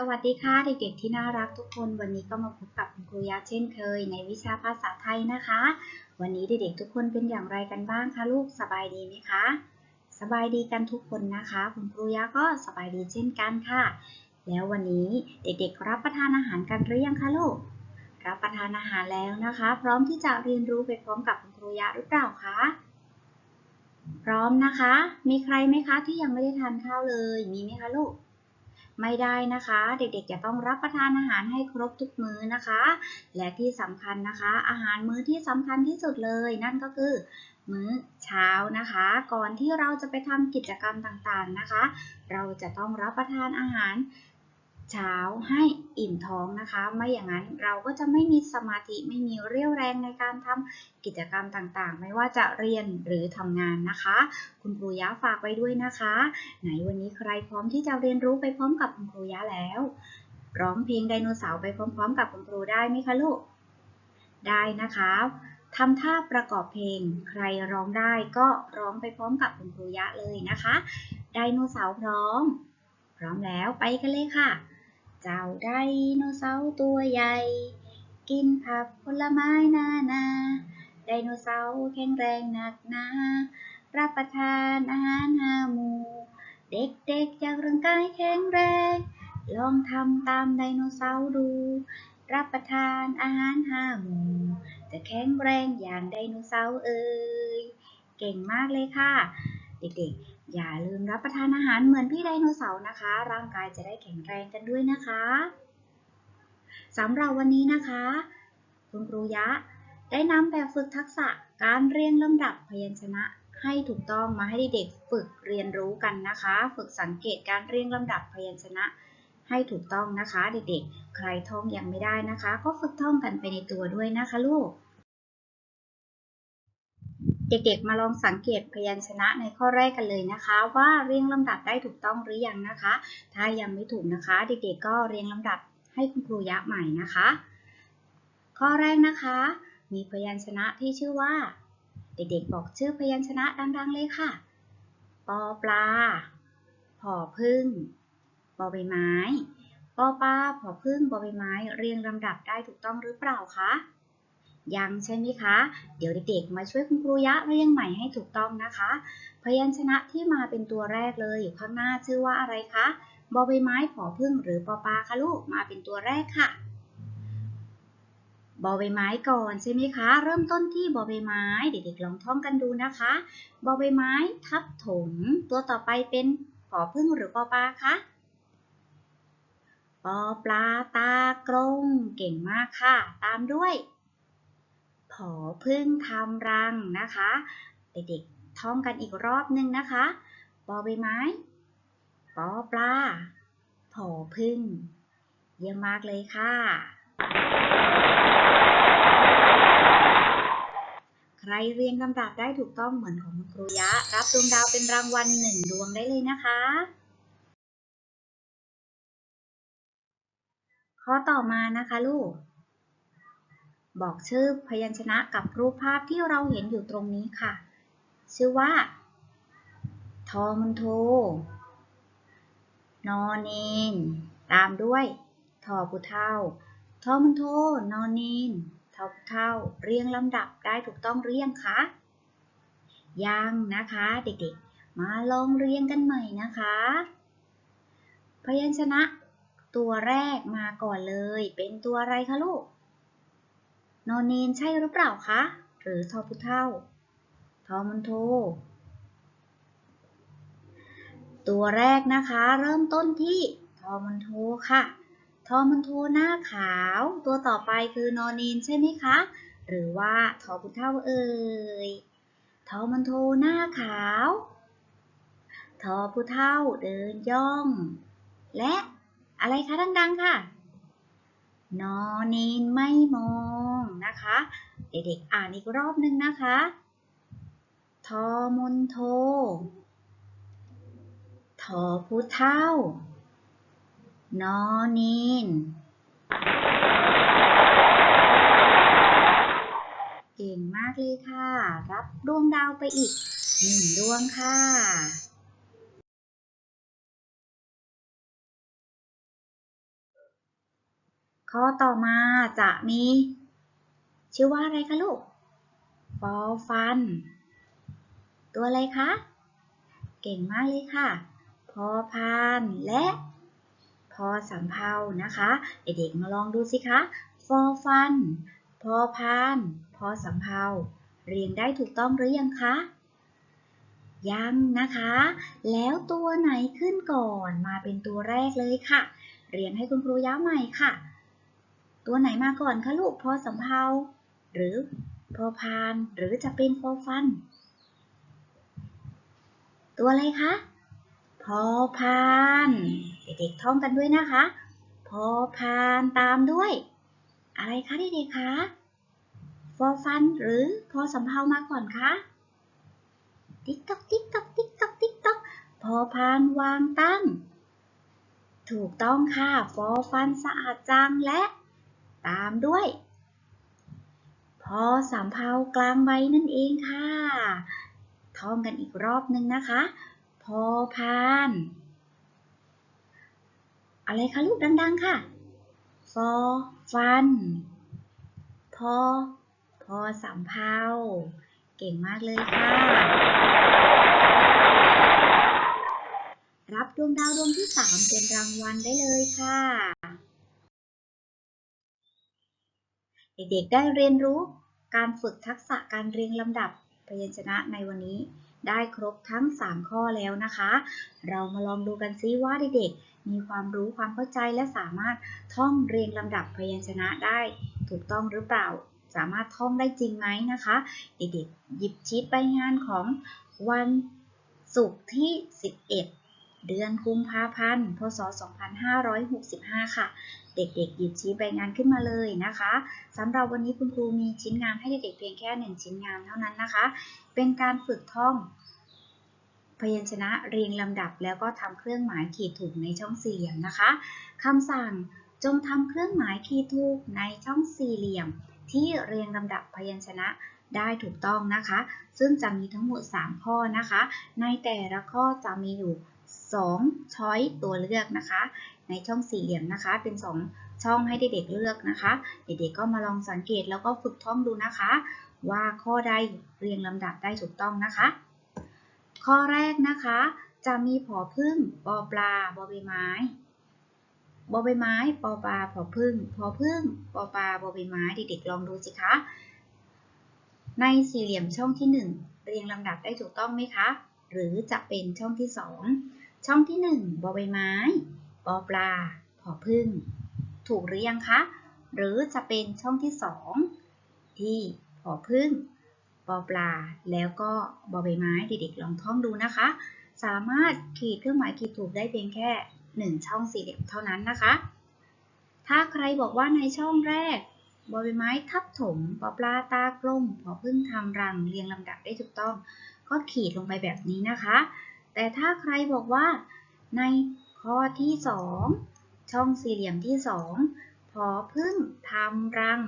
สวัสดีค่ะเด็กๆที่น่ารักทุกคนวันนี้ก็มาพบกับคุณครูยะเช่นเคย ในวิชาภาษาไทยนะคะ วันนี้เด็กๆทุกคนเป็นอย่างไรกันบ้างคะลูกสบายดีไหมคะ สบายดีกันทุกคนนะคะ คุณครูยะก็สบายดีเช่นกันค่ะ แล้ววันนี้เด็กๆรับประทานอาหารกันหรือยังคะลูกรับประทานอาหารแล้วนะคะ พร้อมที่จะเรียนรู้ไปพร้อมกับคุณครูยะหรือเปล่าคะพร้อมนะคะ มีใครไหมคะที่ยังไม่ได้ทานข้าวเลยมีไหมคะลูก ไม่ได้นะคะ เด็กๆจะต้องรับประทานอาหารให้ครบทุกมื้อนะคะ และที่สำคัญนะคะ อาหารมื้อที่สำคัญที่สุดเลย นั่นก็คือมื้อเช้านะคะ ก่อนที่เราจะไปทำกิจกรรมต่างๆนะคะ เราจะต้องรับประทานอาหาร เช้าให้อิ่มท้องนะคะ ไม่อย่างนั้นเราก็จะไม่มีสมาธิไม่มีเรี่ยวแรงในการทำกิจกรรมต่างๆ ไม่ว่าจะเรียนหรือทำงานนะคะ คุณครูยะฝากไว้ด้วยนะคะ ไหนวันนี้ใครพร้อมที่จะเรียนรู้ไปพร้อมกับคุณครูยะแล้วร้องเพลงไดโนเสาร์ไปพร้อมๆ กับคุณครูได้ไหมคะลูก ได้นะคะทำท่าประกอบเพลง ใครร้องได้ก็ร้องไปพร้อมกับคุณครูยะเลยนะคะ ไดโนเสาร์พร้อม พร้อมแล้วไปกันเลยค่ะ เจ้าไดโนเสาร์ตัวใหญ่ กินผักผลไม้นานา ไดโนเสาร์แข็งแรงหนักหนารับประทานอาหารห้าหมู เด็กๆอยากร่างกายแข็งแรง ลองทำตามไดโนเสาร์ดู รับประทานอาหารห้าหมู จะแข็งแรงอย่างไดโนเสาร์เอ่ย เก่งมากเลยค่ะ เด็กๆ อย่าลืมรับประทานอาหารเหมือนพี่ไดโนเสาร์นะคะ ร่างกายจะได้แข็งแรงกันด้วยนะคะสำหรับวันนี้นะคะ คุณครูยะได้นำแบบฝึกทักษะการเรียงลำดับพยัญชนะให้ถูกต้องมาให้เด็กๆฝึกเรียนรู้กันนะคะ ฝึกสังเกตการเรียงลำดับพยัญชนะให้ถูกต้องนะคะ เด็กๆ ใครท่องยังไม่ได้นะคะ ก็ฝึกท่องกันไปในตัวด้วยนะคะลูก เด็กๆ มาลองสังเกตพยัญชนะในข้อแรกกันเลยนะคะ ว่าเรียงลำดับได้ถูกต้องหรือยังนะคะ ถ้ายังไม่ถูกนะคะ เด็กๆ ก็เรียงลำดับให้คุณครูยะใหม่นะคะ ข้อแรกนะคะ มีพยัญชนะที่ชื่อว่า เด็กๆ บอกชื่อพยัญชนะดังๆ เลยค่ะปอปลาผอพึ่งปอใบไม้ปอปลาผอพึ่งปอใบไม้ เรียงลำดับได้ถูกต้องหรือเปล่าคะ ยังใช่ไหมคะ เดี๋ยวเด็กๆ มาช่วยคุณครูยะเรียงใหม่ให้ถูกต้องนะคะ พยัญชนะที่มาเป็นตัวแรกเลยอยู่ข้างหน้าชื่อว่าอะไรคะบอใบไม้ผอพึ่งหรือปอปลาคะลูกมาเป็นตัวแรกค่ะบอใบไม้ก่อนใช่ไหมคะ เริ่มต้นที่บอใบไม้ เด็กๆลองท่องกันดูนะคะบอใบไม้ทับถม ตัวต่อไปเป็นผอพึ่งหรือปอปลาคะปอปลาตากลมเก่งมากค่ะ ตามด้วย ผอพึ่งทำรังนะคะเด็กๆท่องกันอีกรอบหนึ่งนะคะบอใบไม้ปอปลาผอพึ่ง เยี่ยมมากเลยค่ะ ใครเรียงลำดับได้ถูกต้องเหมือนของครูยะ รับดวงดาวเป็นรางวัลหนึ่งดวงได้เลยนะคะข้อต่อมานะคะลูก บอกชื่อพยัญชนะกับรูปภาพที่เราเห็นอยู่ตรงนี้ค่ะ ชื่อว่า ทอมุนโท นอเนน ตามด้วย ทอผู้เท่า ทอมุนโท นอเนน ทอผู้เท่า เรียงลำดับได้ถูกต้องหรือยังคะ ยังนะคะเด็กๆ มาลองเรียงกันใหม่นะคะ พยัญชนะตัวแรกมาก่อนเลย เป็นตัวอะไรคะลูก นอนเนนใช่หรือเปล่าคะ หรือทอพุเท่า ทอมันโท ตัวแรกนะคะ เริ่มต้นที่ทอมันโทค่ะ ทอมันโทหน้าขาว ตัวต่อไปคือนอนเนนใช่ไหมคะ หรือว่าทอพุเท่าเอ่ย ทอมันโทหน้าขาว ทอผู้เท่าเดินย่อง และอะไรคะดังๆค่ะ นอเนนไม่มอง นะคะ เด็กๆอ่านอีกรอบนึงนะคะ ทอมนโท ทอผู้เท่า นอเนนเก่งมากเลยค่ะ รับดวงดาวไปอีกหนึ่งดวงค่ะข้อต่อมาจะมี ชื่อว่าอะไรคะลูกฟอฟัน ตัวอะไรคะ เก่งมากเลยค่ะ พอพานและพอสำเภานะคะ เด็กๆมาลองดูสิคะฟอฟัน พอพาน พอสำเภาเรียงได้ถูกต้องหรือยังคะ ยังนะคะ แล้วตัวไหนขึ้นก่อนมาเป็นตัวแรกเลยค่ะ เรียนให้คุณครูย้ำใหม่ค่ะ ตัวไหนมาก่อนคะลูก พอสำเภา หรือพอพาน หรือจะเป็นฟอฟัน ตัวอะไรคะ พอพาน เด็กๆท่องกันด้วยนะคะ พอพานตามด้วย อะไรคะเด็กๆคะ ฟอฟันหรือพอสำเภามาก่อนคะ ติ๊กตอกติ๊กตอกติ๊กตอกติ๊กตอกพอพานวางตั้ง ถูกต้องค่ะ ฟอฟันสะอาดจังและ ตามด้วย พอสำเภากลางใบนั่นเองค่ะ ท่องกันอีกรอบนึงนะคะ พอพาน อะไรคะลูกดัง ๆ ค่ะ ฟอฟัน พอ พอสำเภาเก่งมากเลยค่ะ รับดวงดาวดวงที่3เป็นรางวัลได้เลยค่ะเด็กๆได้เรียนรู้ การฝึกทักษะการเรียงลำดับพยัญชนะในวันนี้ได้ครบทั้ง 3 ข้อแล้วนะคะ เรามาลองดูกันซิว่าเด็กๆ มีความรู้ความเข้าใจและสามารถท่องเรียงลำดับพยัญชนะได้ ถูกต้องหรือเปล่า สามารถท่องได้จริงไหมนะคะ เด็กๆ หยิบชีตใบงานของวันศุกร์ที่ 11 เดือนกุมภาพันธ์ พศ 2565 ค่ะ เด็กๆหยิบชีตใบงานขึ้นมาเลยนะคะสำหรับวันนี้คุณครูมีชิ้นงานให้เด็กๆเพียงแค่หนึ่งชิ้นงานเท่านั้นนะคะ เป็นการฝึกท่อง พยัญชนะเรียงลำดับแล้วก็ทำเครื่องหมายขีดถูกในช่องสี่เหลี่ยมนะคะคำสั่งจงทำเครื่องหมายขีดถูกในช่องสี่เหลี่ยม ที่เรียงลำดับพยัญชนะได้ถูกต้องนะคะ ซึ่งจะมีทั้งหมด 3 ข้อนะคะ ในแต่ละข้อจะมีอยู่2ช้อยตัวเลือกนะคะ ในช่องสี่เหลี่ยมนะคะ เป็น 2 ช่องให้เด็กๆเลือกนะคะ เด็กๆก็มาลองสังเกตแล้วก็ฝึกท่องดูนะคะ ว่าข้อใดเรียงลำดับได้ถูกต้องนะคะ ข้อแรกนะคะ จะมีผอพึ่งปอปลาบอใบไม้บอใบไม้ปอปลาผอพึ่งพอพึ่งปอปลาบอใบไม้เด็กๆลองดูสิคะในสี่เหลี่ยมช่องที่ 1 เรียงลำดับได้ถูกต้องไหมคะ หรือจะเป็นช่องที่ 2 ช่องที่ 1บอใบไม้ ปอปลาผอพึ่ง ถูกหรือยังคะ หรือจะเป็นช่องที่2ที่ผอพึ่งปอปลา แล้วก็บอใบไม้เด็กๆลองท่องดูนะคะ สามารถขีดเครื่องหมายขีดถูกได้เพียงแค่ 1 ช่องสี่เหลี่ยมเท่านั้นนะคะ ถ้าใครบอกว่าในช่องแรกบอใบไม้ทับถมปอปลาตากลมพอพึ่งทำรังเรียงลำดับได้ถูกต้อง ก็ขีดลงไปแบบนี้นะคะ แต่ถ้าใครบอกว่าใน ข้อที่ 2 ช่องสี่เหลี่ยมที่ 2 พอพึ่งทำรัง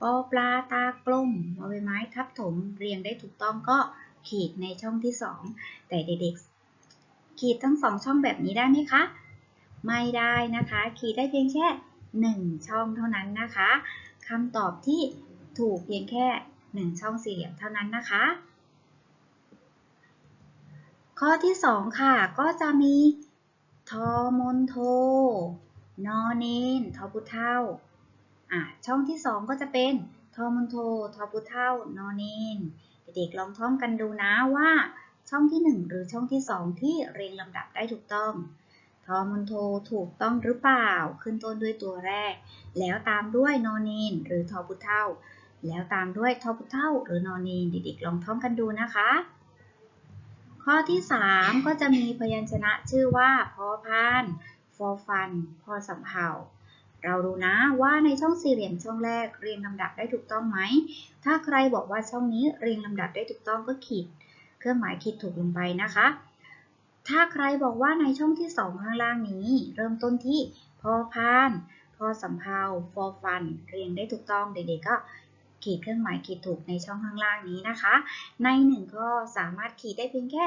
ปอปลาตากลมบอใบไม้ทับถมเรียงได้ถูกต้องก็ขีดในช่องที่ 2 แต่เด็กๆ ขีดทั้งสองช่องแบบนี้ได้ไหมคะ ไม่ได้นะคะ ขีดได้เพียงแค่ 1 ช่องเท่านั้นนะคะคำตอบที่ถูกเพียงแค่ 1 ช่องสี่เหลี่ยมเท่านั้นนะคะ ข้อที่ 2 ค่ะ ก็จะมี ทอมนโท นอเนนทอพุเท่าอะช่องที่2ก็จะเป็นทอมนโททอพุเท่านอเนนเด็กๆลองท่องกันดูนะว่า ช่องที่1หรือช่องที่2ที่เรียงลำดับได้ถูกต้องทอมนโทถูกต้องหรือเปล่า ขึ้นต้นด้วยตัวแรก แล้วตามด้วยนอเนนหรือทอพุเท่า แล้วตามด้วยทอพุเท่าหรือนอเนนเด็กๆลองท่องกันดูนะคะ ข้อที่ 3 ก็จะมีพยัญชนะชื่อว่าพอพานฟอฟันพอสำเภาเราดูนะว่าในช่องสี่เหลี่ยมช่องแรกเรียงลำดับได้ถูกต้องไหม ถ้าใครบอกว่าช่องนี้เรียงลำดับได้ถูกต้องก็ขีด เครื่องหมายขีดถูกลงไปนะคะ ถ้าใครบอกว่าในช่องที่2ข้างล่างนี้ เริ่มต้นที่พอพานพอสำเภาฟอฟัน เรียงได้ถูกต้องเด็กๆก็ ขีดเครื่องหมายขีดถูกในช่องข้างล่างนี้นะคะ ในหนึ่งข้อสามารถขีดได้เพียงแค่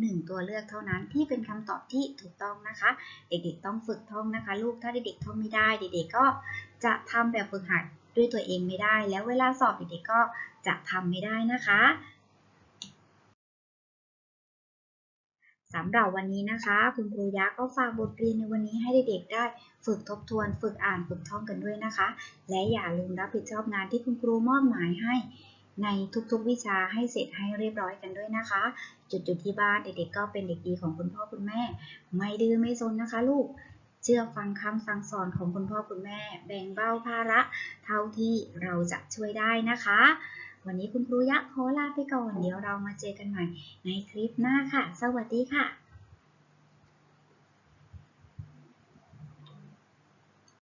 1 ตัวเลือกเท่านั้นที่เป็นคำตอบที่ถูกต้องนะคะ เด็กๆต้องฝึกท่องนะคะ ลูกถ้าเด็กๆท่องไม่ได้ เด็กๆก็จะทำแบบฝึกหัดด้วยตัวเองไม่ได้ แล้วเวลาสอบเด็กๆก็จะทำไม่ได้นะคะ สำหรับวันนี้นะคะ คุณครูยักษ์ก็ฝากบทเรียนในวันนี้ให้เด็กๆได้ ฝึกทบทวน ฝึกอ่านฝึกท่องกันด้วยนะคะ และอย่าลืมรับผิดชอบงานที่คุณครูมอบหมายให้ ในทุกๆวิชาให้เสร็จให้เรียบร้อยกันด้วยนะคะ จุดๆที่บ้านเด็กๆก็เป็นเด็กดีของคุณพ่อคุณแม่ ไม่ดื้อไม่ซนนะคะลูกเชื่อฟังคำสั่งสอนของคุณพ่อคุณแม่ แบ่งเบาภาระ เท่าที่เราจะช่วยได้นะคะ วันนี้คุณครูยะขอลาไปก่อน เดี๋ยวเรามาเจอกันใหม่ในคลิปหน้าค่ะ สวัสดีค่ะ